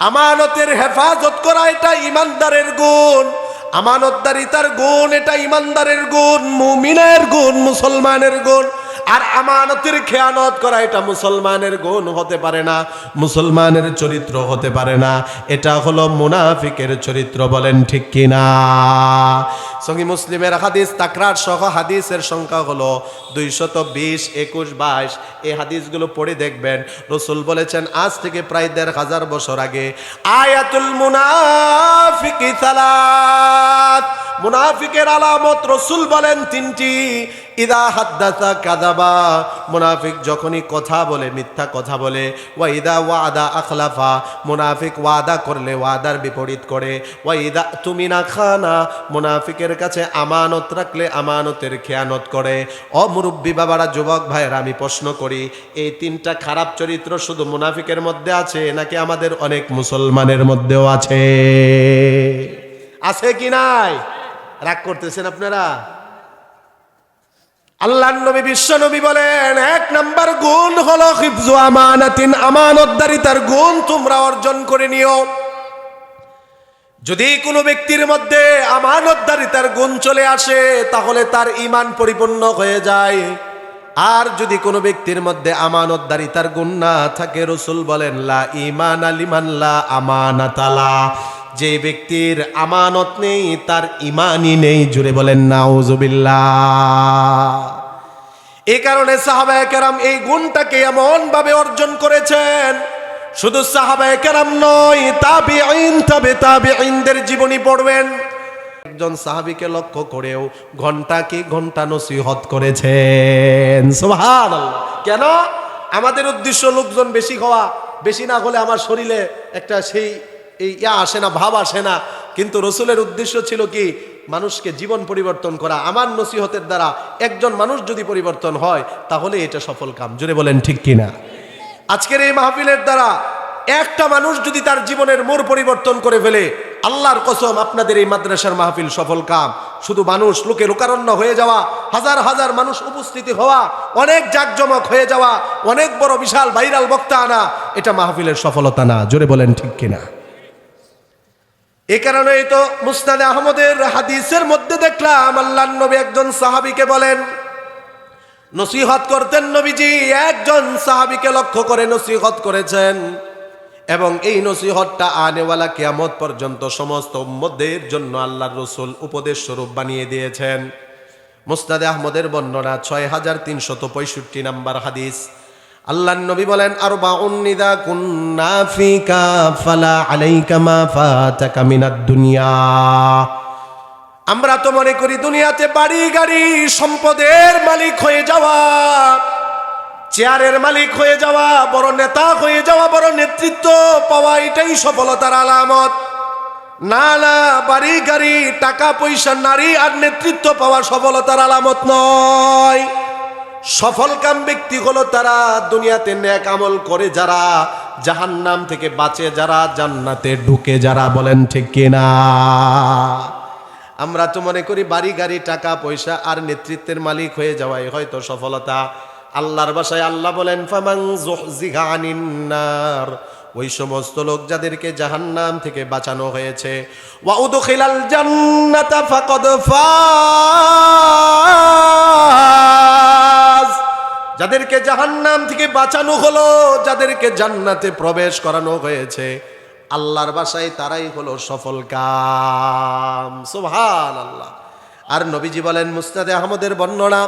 আমানতের হেফাজত করা এটা ইমানদারের গুণ আমানতদারিতার গুণ, এটা ইমানদারের গুণ, মুমিনের গুণ, মুসলমানের গুণ। আর আমানতের খেয়ানত করা এটা মুসলমানের গুণ হতে পারে না, মুসলমানের চরিত্র হতে পারে না। এটা হলো মুনাফিকের চরিত্র, বলেন ঠিক কিনা? সঙ্গী মুসলিমের হাদিস, তাকরার সহ হাদিসের সংখ্যা হলো দুইশত বিশ, একুশ বাইশ। এই হাদিসগুলো পড়ে দেখবেন, রসুল বলেছেন, আজ থেকে প্রায় দেড় হাজার বছর আগে, আয়াতুল মুনাফিকি সালাত। মুনাফিকের আলামত রসুল বলেন তিনটি। ইদা হাদ্দাসা কাদাবা মুনাফিক যখনই কথা বলে, মিথ্যা কথা বলে, ওয়া ইদা ওয়াদা আখলাফা। মুনাফিক ওয়াদা করলে ওয়াদার বিপরীত করে, ওয়া ইদা তুমি না খানা। মুনাফিকের কাছে আমানত রাখলে আমানতের খেয়ানত করে। অমুরব্বী বাবারা, যুবক ভাইয়ের, আমি প্রশ্ন করি, এই তিনটা খারাপ চরিত্র শুধু মুনাফিকের মধ্যে আছে, নাকি আমাদের অনেক মুসলমানের মধ্যেও আছে? আছে কি নাই? রাগ করতেছেন আপনারা? আল্লাহ নবী, বিশ্ব নবী বলেন, এক নাম্বার গুণ হলো হিফজু আমানাতিন আমানতদারিতার গুণ তোমরা অর্জন করে নিও। যদি কোনো ব্যক্তির মধ্যে আমানতদারিতার গুণ চলে আসে, তাহলে তার ইমান পরিপূর্ণ হয়ে যায়। আর যদি কোনো ব্যক্তির মধ্যে আমানতদারিতার গুণ না থাকে, রসুল বলেন, লা ইমান আলিমান লা আমানাতালা। যে ব্যক্তির আমানত নেই, তার ইমানই নেই জুড়ে বলেন, নাউজুবিল্লাহ। এই কারণে সাহাবায়ে কেরাম এই গুণটাকে এমন ভাবে অর্জন করেছেন, শুধু সাহাবায়ে কেরাম নয় তাবি আইন তবে তাবি আইনদের জীবনী পড়বেন। একজন সাহাবিকে লক্ষ্য করেও ঘণ্টা কি ঘণ্টা নসিহত করেছেন। সুবহানাল্লাহ। কেন? আমাদের উদ্দেশ্য লোকজন বেশি হওয়া বেশি না হলে আমার শরীরে একটা সেই এই ইয়া আসে না, ভাব আসে না। কিন্তু রসুলের উদ্দেশ্য ছিল কি? মানুষকে জীবন পরিবর্তন করা। আমার নসিহতের দ্বারা একজন মানুষ যদি পরিবর্তন হয়, তাহলে এটা সফল কাম। জুড়ে বলেন ঠিক কিনা? আজকের এই মাহফিলের দ্বারা একটা মানুষ যদি তার জীবনের মোড় পরিবর্তন করে ফেলে, আল্লাহর কসম আপনাদের এই মাদ্রাসার মাহফিল সফল কাম। শুধু মানুষ, লোকে লোকারণ্য হয়ে যাওয়া, হাজার হাজার মানুষ উপস্থিতি হওয়া, অনেক জাকজমক হয়ে যাওয়া, অনেক বড় বিশাল ভাইরাল বক্তা আনা, এটা মাহফিলের সফলতা না। জোরে বলেন ঠিক কিনা? এই কারণেই তো মুস্তাদে আহমদের হাদিসের মধ্যে দেখলাম আল্লাহ নবী একজন সাহাবিকে বলেন, নসিহত করতেন নবীজি, একজন সাহাবিকে লক্ষ্য করে নসিহত করেছেন এবং এই নসিহতটা আনেওয়ালা কেয়ামত পর্যন্ত সমস্ত উম্মদের জন্য আল্লাহর রসুল উপদেশ স্বরূপ বানিয়ে দিয়েছেন। মুস্তাদে আহমদের বর্ণনা ছয় হাজার তিনশত পঁয়ষট্টি নাম্বার হাদিস। আল্লাহ নবী বলেন আর বাউন্নিদা কুন্না ফিকা, ফালা আলাইকা মা ফাতাকা মিনাদ দুনিয়া। আমরা তো মনে করি দুনিয়াতে বাড়ি, গাড়ি, সম্পদের মালিক হয়ে যাওয়া, চেয়ারের মালিক হয়ে যাওয়া, বড় নেতা হয়ে যাওয়া, বড় নেতৃত্ব পাওয়া, এটাই সফলতার আলামত। না না, বাড়ি, গাড়ি, টাকা পয়সা, নারী আর নেতৃত্ব পাওয়া সফলতার আলামত নয়। সফল কাম ব্যক্তি হলো তারা দুনিয়াতে ন্যাক আমল করে যারা জাহান্নাম থেকে বাঁচে, যারা জান্নাতে ঢুকে, যারা বলেন ঠিক কিনা। আমরা তো মনে করি বাড়ি, গাড়ি, টাকা, পয়সা আর নেতৃত্বের মালিক হয়ে যাওয়াই হয়তো সফলতা। আল্লাহর বাসায় আল্লাহ বলেন ফামাং জুহজিহা আনিন নার। ওই সমস্ত লোক যাদেরকে জাহান্নাম থেকে বাঁচানো হয়েছে। ওয়া উদখিলাল জান্নাতা ফাকাদ ফাজ যাদেরকে জাহান্নাম থেকে বাঁচানো হলো, যাদেরকে জান্নাতে প্রবেশ করানো হয়েছে, আল্লাহর বাসায় তারাই হলো সফল কাম। সোহান আল্লাহ আর নবীজি বলেন, মুস্তাদে আহমদের বর্ণনা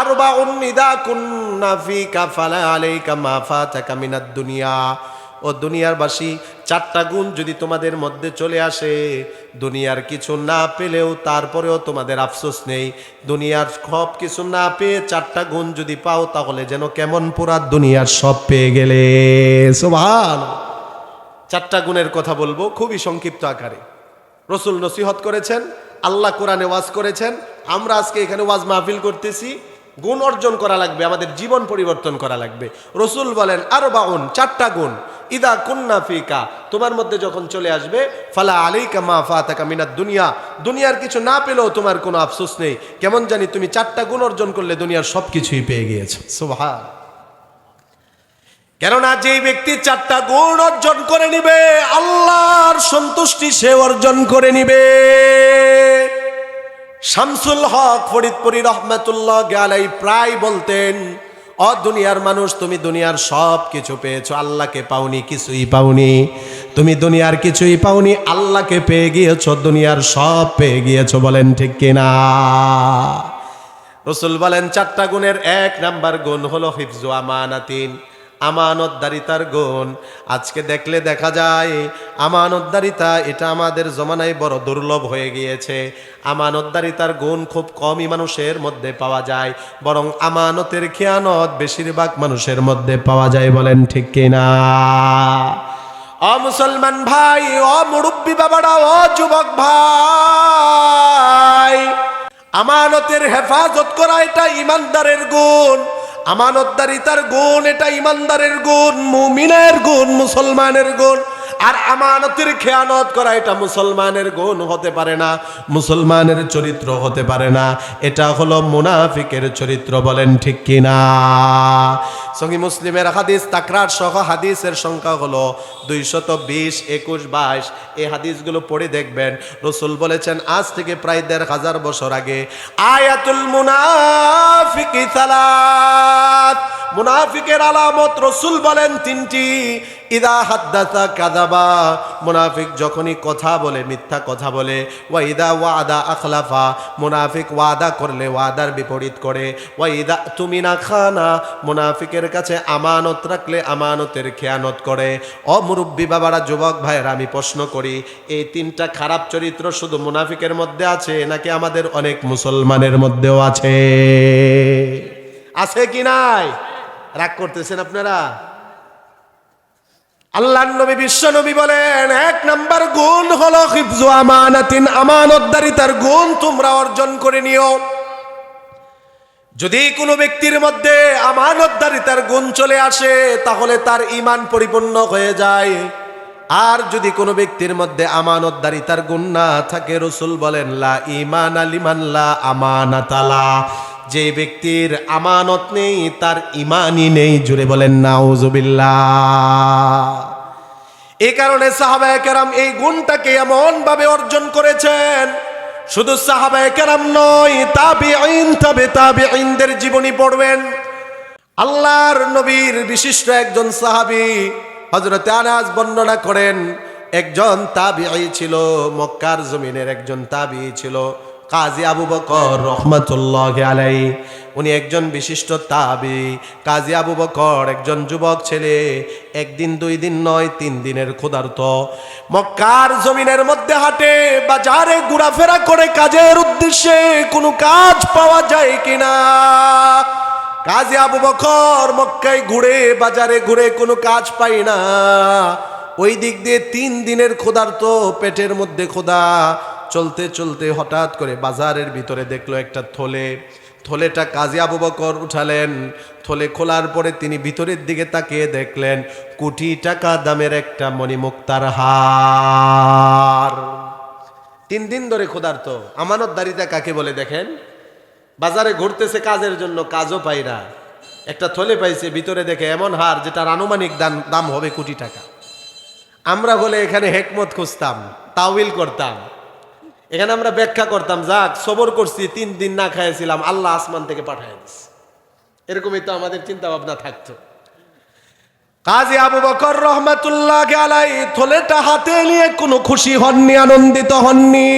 আর বা উন্নিদা কুন্না কাফালা ফালা আলাইকা মাফা তাকা মিনাদ দুনিয়া। ও দুনিয়ার বাসী চারটা গুণ যদি তোমাদের মধ্যে চলে আসে, দুনিয়ার কিছু না পেলেও তারপরেও তোমাদের আফসোস নেই। দুনিয়ার সব কিছু না পেয়ে চারটা গুণ যদি পাও, তাহলে যেন কেমন পুরা দুনিয়ার সব পেয়ে গেলে। সুবহান। চারটা গুণের কথা বলব খুবই সংক্ষিপ্ত আকারে। রসুল নসিহত করেছেন, আল্লাহ কোরআনে ওয়াজ করেছেন, আমরা আজকে এখানে ওয়াজ মাহফিল করতেছি। গুণ অর্জন করা লাগবে, আমাদের জীবন পরিবর্তন করা লাগবে। রসুল বলেন আরও বাউন চারটা গুণ। ইদা কুন্না ফিকা, তোমার মধ্যে যখন চলে আসবে, ফালা আলাইকা মা ফাতাকা মিনাত দুনিয়া, দুনিয়ার কিছু না পেলেও তোমার কোনো আফসোস নেই। কেমন জানি তুমি চারটা গুণ অর্জন করলে দুনিয়ার সব কিছুই পেয়ে গিয়েছো। সুবহান। কেননা যেই ব্যক্তি চারটা গুণ অর্জন করে নিবে, আল্লাহর সন্তুষ্টি সে অর্জন করে নিবে। শামসুল হক ফরিদপুরি রহমাতুল্লাহ গালাই প্রায় বলতেন, অ দুনিয়ার মানুষ, তুমি দুনিয়ার সব কিছু পেয়েছ, আল্লাহকে পাওনি, কিছুই পাওনি। তুমি দুনিয়ার কিছুই পাওনি, আল্লাহকে পেয়ে গিয়েছো, দুনিয়ার সব পেয়ে গিয়েছো। বলেন ঠিক কিনা? রসুল বলেন, চারটা গুণের এক নাম্বার গুণ হলো হিফজু আমানাতিন। আমানতদারিতার গুণ। আজকে দেখলে দেখা যায়, আমানতদারিতা এটা আমাদের জমানায় বড় দুর্লভ হয়ে গিয়েছে। আমানতদারিতার গুণ খুব কমই মানুষের মধ্যে পাওয়া যায়, বরং আমানতের খেয়ানত বেশিরভাগ মানুষের মধ্যে পাওয়া যায় বলেন ঠিক কিনা? অ মুসলমান ভাই, অ মুরব্বী বাবারা, অ যুবক ভাই, আমানতের হেফাজত করা এটা ইমানদারের গুণ। আমানতদারিতার গুণ এটা ইমানদারের গুণ মুমিনের গুণ মুসলমানের গুণ। আর আমানতের খেয়ানত করা এটা মুসলমানের গুণ হতে পারে না, মুসলমানের চরিত্র হতে পারে না। এটা হলো মুনাফিকের চরিত্র, বলেন ঠিক কিনা? সঙ্গী মুসলিমের হাদিস তাকরার সহ হাদিসের সংখ্যা হলো দুইশত বিশ, একুশ বাইশ। এই হাদিসগুলো পড়ে দেখবেন। রসুল বলেছেন, আজ থেকে প্রায় দেড় হাজার বছর আগে আয়াতুল মুনাফিক সালাত। মুনাফিকের আলামত রসুল বলেন তিনটি। ইদা হাদ্দাসা কাদাবা মুনাফিক যখনই কথা বলে, মিথ্যা কথা বলে, ওয়া ইদা ওয়াদা আখলাফা, মুনাফিক ওয়াদা করলে ওয়াদার বিপরীত করে, ওয়া ইদা তুমি না খানা, মুনাফিকের কাছে আমানত রাখলে আমানতের খেয়ানত করে। অমুরব্বী বাবারা, যুবক ভাইয়ের, আমি প্রশ্ন করি, এই তিনটা খারাপ চরিত্র শুধু মুনাফিকের মধ্যে আছে, নাকি আমাদের অনেক মুসলমানের মধ্যেও আছে? আছে কি নাই? রাগ করতেছেন আপনারা? আল্লাহ নবী, বিশ্ব নবী বলেন, এক নাম্বার গুণ হলো হিফজু আমানাতিন, আমানতদারিতার গুণ তোমরা অর্জন করে নিও। যদি কোনো ব্যক্তির মধ্যে আমানতদারিতার গুণ চলে আসে, তাহলে তার ইমান পরিপূর্ণ হয়ে যায়। আর যদি কোনো ব্যক্তির মধ্যে আমানতদারিতার গুণ না থাকে, রসুল বলেন, লা ইমান আলিমান লা আমানাতালা। যে ব্যক্তির আমানত নেই, তার ইমানই নেই জুড়ে বলেন, নাউজুবিল্লাহ। এই কারণে সাহাবায়ে কেরাম এই গুণটাকে এমন ভাবে অর্জন করেছেন, শুধু সাহাবায়ে কেরাম নয় তাবি আইন তবে তাবি আইনদের জীবনী পড়বেন। আল্লাহর নবীর বিশিষ্ট একজন সাহাবী হজরত আনাস বর্ণনা করেন, একজন তাবিআই ছিল, মক্কার জমিনের একজন তাবিই ছিল। কাজী আবু বকর রহমতুল্লাহ আলাই উনি একজন বিশিষ্ট তাবি। কাজী আবু বকর একজন যুবক ছেলে, একদিন, দুই দিন নয়, তিন দিনের ক্ষুধার্ত। মক্কার জমিনের মধ্যে হাঁটে, বাজারে ঘোরাফেরা করে কাজের উদ্দেশ্যে কোনো কাজ পাওয়া যায় কিনা? কাজে আবু বকর মক্কায় ঘুরে, বাজারে ঘুরে কোনো কাজ পাই না। ওই দিক দিয়ে তিন দিনের ক্ষুধার্ত, পেটের মধ্যে ক্ষুধা। চলতে চলতে হঠাৎ করে বাজারের ভিতরে দেখল একটা থলে। থলেটা কাজী আবু বকর উঠালেন। থলে খোলার পরে তিনি ভিতরের দিকে তাকিয়ে দেখলেন, কোটি টাকা দামের একটা মণিমুক্তার হার। তিন দিন ধরে ক্ষুধার্ত, আমানতদারিতা কাকে বলে দেখেন? বাজারে ঘুরতেছে কাজের জন্য, কাজও পাই না। একটা থলে পাইছে, ভিতরে দেখে এমন হার যেটার আনুমানিক দাম দাম হবে কোটি টাকা। আমরা হলে এখানে হেকমত খুঁজতাম তাওইল করতাম। এখানে আমরা ব্যাখ্যা করতাম, যাক, সবর করছি, তিন দিন না খাইছিলাম আল্লাহ আসমান থেকে পাঠায় দিস এরকমই তো আমাদের চিন্তা ভাবনা থাকতো। কাজী আবু বকর রহমাতুল্লাহ আলাই থলেটা হাতে নিয়ে কোনো খুশি হননি, আনন্দিত হননি।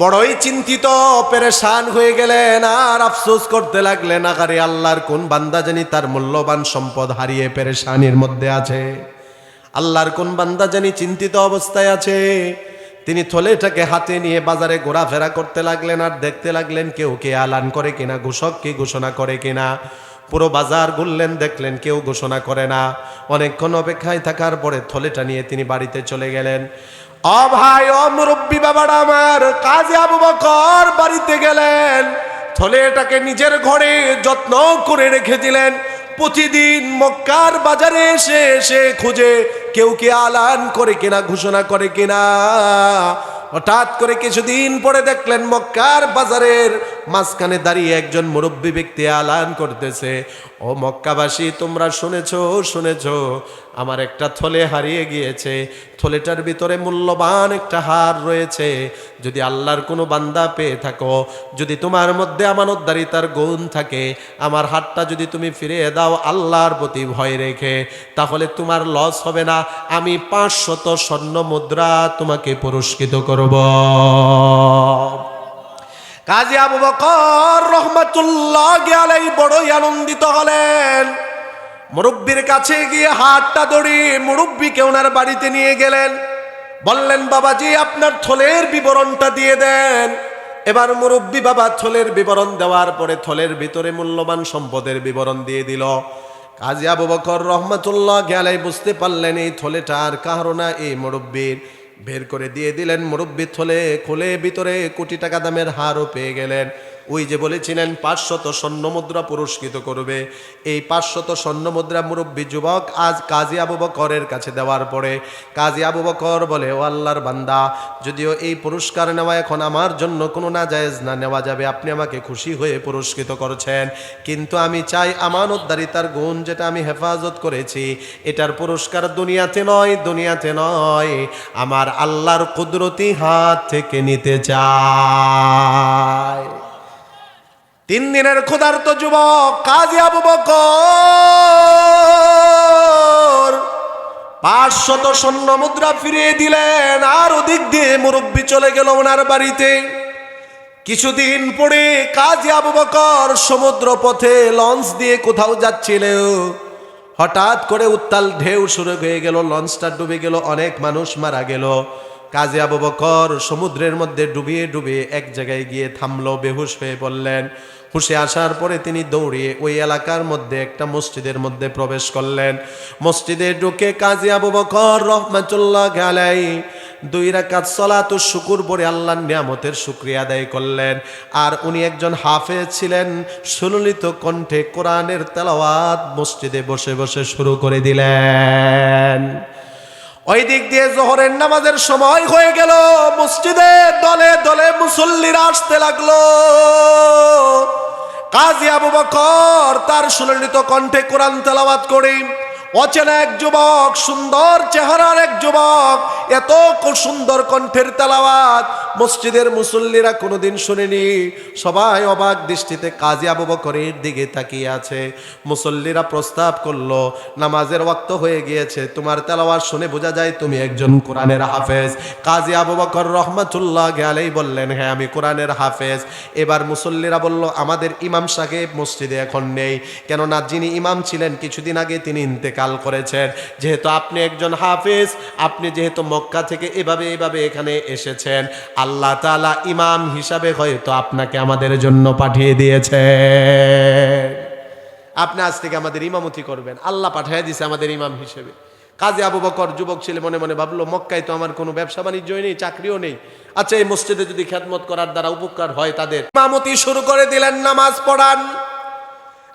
বড়ই চিন্তিত, পেরেশান হয়ে গেলেন, আর আফসোস করতে লাগলেন, আগারে আল্লাহর কোন বান্দা জানি তার মূল্যবান সম্পদ হারিয়ে পেরেশানির মধ্যে আছে। আল্লাহর কোন বান্দা জানি চিন্তিত অবস্থায় আছে। তিনি থলেটাকে হাতে নিয়ে বাজারে ঘোরাফেরা করতে লাগলেন আর দেখতে লাগলেন কেউ কে আলান করে কিনা, ঘোষক কি ঘোষণা করে কিনা। পুরো বাজার ঘুরলেন, দেখলেন কেউ ঘোষণা করে না। অনেকক্ষণ অপেক্ষায় থাকার পরে থলেটা নিয়ে তিনি বাড়িতে চলে গেলেন। অ ভাই, অ মুরব্বী বাবারা আমার, কাজে আবু বকর বাড়িতে গেলেন। থলেটাকে নিজের ঘরে যত্ন করে রেখে দিলেন। প্রতিদিন মক্কার বাজারে এসে এসে খুঁজে কেউ কে আলান করে কিনা, ঘোষণা করে কিনা। হঠাৎ করে কিছুদিন পরে দেখলেন মক্কার বাজারের মাঝখানে দাঁড়িয়ে একজন মুরব্বী ব্যক্তি আলান করতেছে, ও মক্কাবাসী, তোমরা শুনেছো, শুনেছ, আমার একটা থলে হারিয়ে গিয়েছে, থলেটার ভিতরে মূল্যবান একটা হার রয়েছে, যদি আল্লাহর কোনো বান্দা পেয়ে থাকো, যদি তোমার মধ্যে আমানতদারিতার গুণ থাকে, আমার হাতটা যদি তুমি ফিরিয়ে দাও আল্লাহর প্রতি ভয় রেখে, তাহলে তোমার লস হবে না, আমি পাঁচশত স্বর্ণ মুদ্রা তোমাকে পুরস্কৃত করব। কাজী আবু বকর রহমতুল্লাহ গেলেই বড়ই আনন্দিত হলেন। মুরব্বীর কাছে গিয়ে হাতটা ধরে মুরব্বীকে ওনার বাড়িতে নিয়ে গেলেন। বললেন, বাবাজি, আপনার থলের বিবরণটা দিয়ে দেন। এবার মুরব্বী বাবা থলের বিবরণ দেওয়ার পরে থলের ভিতরে মূল্যবান সম্পদের বিবরণ দিয়ে দিল। কাজী আবু বকর রহমতুল্লাহ গেলে বুঝতে পারলেন, এই থলেটার কারণা এই মুরব্বীর। বের করে দিয়ে দিলেন মুরব্বী থলে খুলে ভিতরে কোটি টাকা দামের হারও পেয়ে গেলেন। ওই যে বলেছিলেন, পাঁচশত স্বর্ণ মুদ্রা পুরস্কৃত করবে। এই পাঁচশত স্বর্ণ মুদ্রা মুরব্বী যুবক আজ কাজী আবু বকরের কাছে দেওয়ার পরে, কাজী আবু বকর বলে, ও আল্লাহর বান্দা, যদিও এই পুরস্কার নেওয়া এখন আমার জন্য কোনো না জায়েজ না নেওয়া যাবে, আপনি আমাকে খুশি হয়ে পুরস্কৃত করছেন। কিন্তু আমি চাই আমানতদারিতার গুণ যেটা আমি হেফাজত করেছি, এটার পুরস্কার দুনিয়াতে নয় দুনিয়াতে নয়। আমার আল্লাহর কুদরতি হাত থেকে নিতে চায় তিন দিনের ক্ষুধার্ত যুবক কাজী আবু বকর। পাঁচশত স্বর্ণ মুদ্রা ফিরিয়ে দিলেন, আর ওদিক দিয়ে মুরব্বী চলে গেল ওনার বাড়িতে। কিছুদিন পরে কাজী আবু বকর সমুদ্র পথে লঞ্চ দিয়ে কোথাও যাচ্ছিল। হঠাৎ করে উত্তাল ঢেউ শুরু হয়ে গেল, লঞ্চটা ডুবে গেল, অনেক মানুষ মারা গেল। কাজী আবু বকর সমুদ্রের মধ্যে ডুবিয়ে ডুবিয়ে এক জায়গায় গিয়ে থামলো, বেহুশ হয়ে পড়লেন হুশে আসার পরে তিনি দৌড়িয়ে ওই এলাকার মধ্যে একটা মসজিদের মধ্যে প্রবেশ করলেন। মসজিদে ঢুকে কাজী আবু বকর রহমাতুল্লাহ গালাই দুই রাকাত সলাত ও শুকুর পরে আল্লাহর নিয়ামতের শুক্রিয়া আদায় করলেন। আর উনি একজন হাফেজ ছিলেন, সুললিত কণ্ঠে কোরআনের তেলাওয়াত মসজিদে বসে বসে শুরু করে দিলেন। ওই দিক দিয়ে জোহরের নামাজের সময় হয়ে গেল, মসজিদে দলে দলে মুসল্লিরা আসতে লাগল। কাজী আবু বকর তার সুললিত কণ্ঠে কোরআন তেলাওয়াত করে অচেনা এক যুবক, সুন্দর চেহারার এক যুবক, এত সুন্দর কণ্ঠের তেলাওয়াত মসজিদের মুসল্লিরা কোনোদিন শুনেনি। সবাই অবাক দৃষ্টিতে কাজী আবু বকরের দিকে তাকিয়ে আছে। মুসল্লিরা প্রস্তাব করল, নামাজের ওয়াক্ত হয়ে গিয়েছে, তোমার তেলাওয়াত শুনে বোঝা যায় তুমি একজন কোরআনের হাফেজ। কাজী আবু বকর রহমাতুল্লাহ গেলেই বললেন হ্যাঁ আমি কোরআনের হাফেজ। এবার মুসল্লিরা বলল, আমাদের ইমাম সাহেব মসজিদে এখন নেই। কেননা যিনি ইমাম ছিলেন, কিছুদিন আগে তিনি ইন্তেকাল করেছেন। যেহেতু আপনি একজন হাফেজ, আপনি যেহেতু মক্কা থেকে এভাবে এভাবে এখানে এসেছেন, আল্লাহ তাআলা ইমাম হিসাবে হয়তো আপনাকে আমাদের জন্য পাঠিয়ে দিয়েছে আপনি আজ থেকে আমাদের ইমামতি করবেন। আল্লাহ পাঠিয়ে দিছে আমাদের ইমাম হিসেবে। কাজী আবু বকর যুবক ছেলে মনে মনে ভাবলো, মক্কায় তো আমার কোনো ব্যবসা বাণিজ্যই নেই, চাকরিও নেই। আচ্ছা এই মসজিদে যদি খেদমত করার দ্বারা উপকার হয় তাদের। ইমামতি শুরু করে দিলেন, নামাজ পড়ান।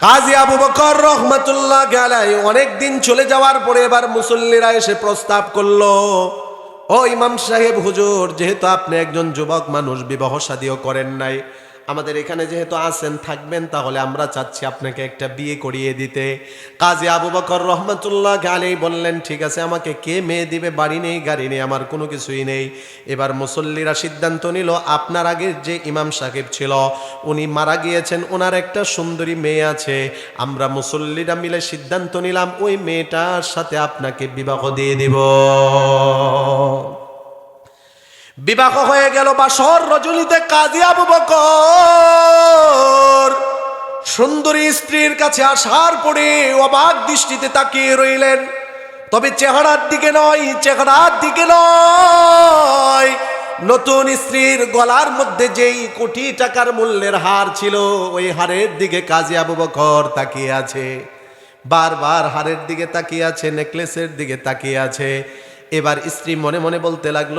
কাজী আবু বকর রহমাতুল্লাহ গেলাই অনেক দিন চলে যাওয়ার পরে এবার মুসল্লিরা এসে প্রস্তাব করল, ও ইমাম সাহেব, হুজুর, যেহেতু আপনি একজন যুবক মানুষ, বিবাহ সাদীয় করেন নাই আমাদের এখানে যেহেতু আছেন, থাকবেন, তাহলে আমরা চাচ্ছি আপনাকে একটা বিয়ে করিয়ে দিতে। কাজী আবু বকর রহমতুল্লাহ গালেই বললেন, ঠিক আছে, আমাকে কে মেয়ে দিবে? বাড়ি নেই, গাড়ি নেই, আমার কোনো কিছুই নেই। এবার মুসল্লিরা সিদ্ধান্ত নিল, আপনার আগের যে ইমাম সাহেব ছিল, উনি মারা গিয়েছেন ওনার একটা সুন্দরী মেয়ে আছে। আমরা মুসল্লিরা মিলে সিদ্ধান্ত নিলাম, ওই মেয়েটার সাথে আপনাকে বিবাহ দিয়ে দিব। বিবাহ হয়ে গেল বাসর রজনীতে কাজী আবু বকর। সুন্দরী স্ত্রীর কাছে আসার পরে অবাক দৃষ্টিতে তাকিয়ে রইলেন। তবে চেহারার দিকে নয়, চেহারার দিকে নয়। নতুন স্ত্রীর গলার মধ্যে যেই কোটি টাকার মূল্যের হার ছিল, ওই হারের দিকে কাজী আবু বকর তাকিয়ে আছে। বারবার হারের দিকে তাকিয়ে আছে, নেকলেসের দিকে তাকিয়ে আছে। এবার স্ত্রী মনে মনে বলতে লাগল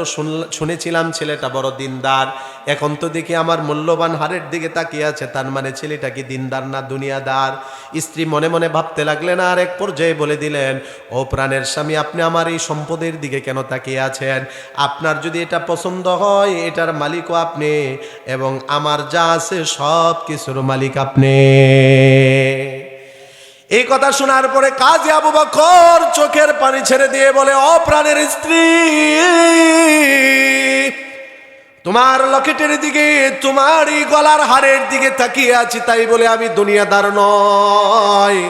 শুনেছিলাম ছেলেটা বড় দিনদার। এখন তো দেখি আমার মূল্যবান হারের দিকে তাকিয়ে আছে, তার মানে ছেলেটা কি দিনদার না দুনিয়াদার? স্ত্রী মনে মনে ভাবতে লাগলেন, আর এক পর্যায়ে বলে দিলেন, ও প্রাণের স্বামী, আপনি আমার এই সম্পদের দিকে কেন তাকিয়ে আছেন? আপনার যদি এটা পছন্দ হয়, এটার মালিকও আপনি, এবং আমার যা আছে সব কিছুর মালিক আপনি। এই কথা শোনার পরে কাজী আবু বকর চোখের পানি ছেড়ে দিয়ে বলে অপ্রাণের স্ত্রী, তোমার লকেটের দিকে তোমার এই গলার হারের দিকে তাকিয়ে আছি, তাই বলে আমি দুনিয়াদার নয়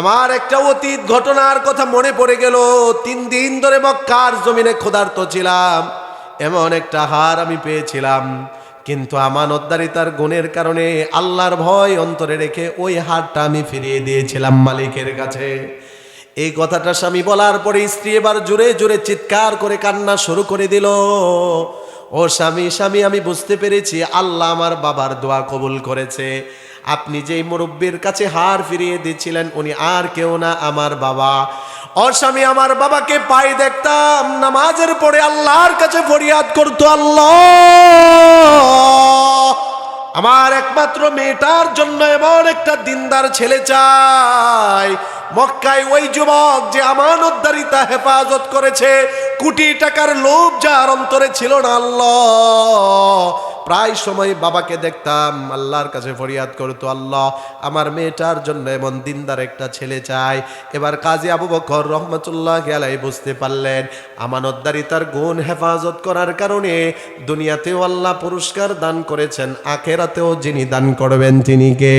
আমার একটা অতীত ঘটনার কথা মনে পড়ে গেল। তিন দিন ধরে মক্কার জমিনে ক্ষুধার্ত ছিলাম। এমন একটা হার আমি পেয়েছিলাম। কিন্তু আমানতদারিতার গুণের কারণে আল্লাহর ভয় অন্তরে রেখে ওই হারটা আমি ফিরিয়ে দিয়েছিলাম মালিকের কাছে। এই কথাটা স্বামী বলার পরে স্ত্রী এবার জোরে জোরে চিৎকার করে কান্না শুরু করে দিল। ও স্বামী স্বামী, আমি বুঝতে পেরেছি আল্লাহ আমার বাবার দোয়া কবুল করেছে। আপনি যেই মুরব্বীর কাছে হার ফিরিয়ে দিচ্ছিলেন, উনি আর কেউ না, আমার বাবা। ও স্বামী আমার বাবাকে পাই দেখতাম, নামাজের পরে আল্লাহর কাছে ফরিয়াদ করতো, আল্লাহ। আমার একমাত্র মেয়েটার জন্য এমন একটা দিনদার ছেলে চাই। মক্কায় ওই যুবক যে আমানতদারিতা হেফাজত করেছে, কোটি টাকার লোভ যার অন্তরে ছিল না, আল্লাহ। প্রায় সময় বাবাকে দেখতাম, আল্লাহর কাছে ফরিয়াদ করতো, আল্লাহ, আমার মেয়েটার জন্য এমন দিনদার একটা ছেলে চাই। এবার কাজী আবু বকর রহমতুল্লাহ গেলাই বুঝতে পারলেন আমানতদারিতার গুণ হেফাজত করার কারণে দুনিয়াতেও আল্লাহ পুরস্কার দান করেছেন, আখেরাতেও যিনি দান করবেন তিনি কে?